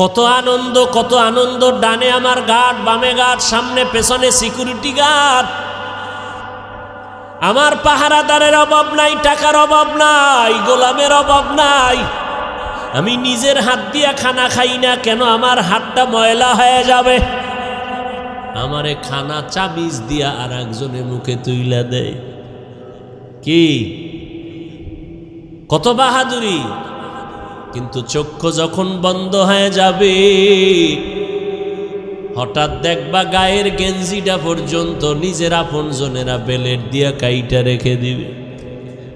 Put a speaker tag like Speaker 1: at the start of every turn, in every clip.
Speaker 1: কত আনন্দ কত আনন্দ, ডানে আমার গার্ড, বামে গার্ড, সামনে, পেছনে সিকিউরিটি গার্ড আমার পাহারাদারের অভাব নাই, টাকার অভাব নাই, গোলামের অভাব নাই। আমি নিজের হাত দিয়া খানা খাই না, কেন আমার হাতটা ময়লা হয়ে যাবে? আমারে খানা চাবিজ দিয়া আর একজনের মুখে তুইলা দেয় কি? কত বাহাদুরি? কিন্তু চক্ষু যখন বন্ধ হয়ে যাবে, হঠাৎ দেখবা গায়ের গেঞ্জিটা পর্যন্ত নিজের আপন জনেরা বেলেট দিয়া কাইটা রেখে দিবে।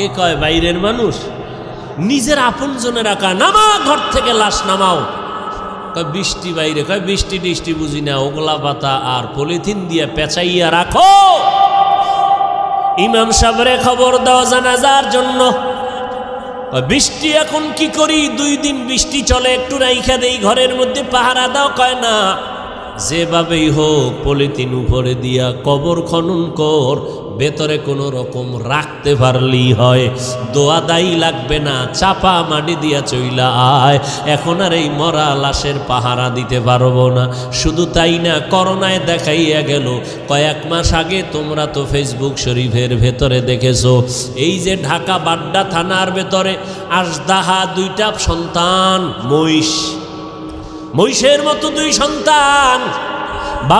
Speaker 1: কে কয়, বাইরের মানুষ? নিজের আপন জনে রাখা নামা, ঘর থেকে লাশ নামাও। কয়, বৃষ্টি বাইরে, কয়, বৃষ্টি টিষ্টি বুঝি না, ওগলা পাতা আর পলিথিন দিয়ে পেঁচাইয়া রাখো। ইমাম সাবরে খবর দাও জানাজার জন্য। বৃষ্টি এখন কি করি? দুই দিন বৃষ্টি চলে, একটু রাইখা দেই, ঘরের মধ্যে পাহারা দাও। কয়, না যেভাবেই হোক পলিথিন উপরে দিয়া কবর খনন কর, ভেতরে কোনো রকম রাখতে পারলেই হয়। দোয়া দায়ী লাগবে না, চাপা মাটি দিয়া চইলা আয়। এখন আর এই মরা লাশের পাহারা দিতে পারব না। শুধু তাই না, করোনায় দেখাইয়া গেল, কয়েক মাস আগে তোমরা তো ফেসবুক শরীফের ভেতরে দেখেছ। এই যে ঢাকা বাড্ডা থানার ভেতরে আসদাহা দুইটা সন্তান, মহিষ। মহিষের মতো দুই সন্তান।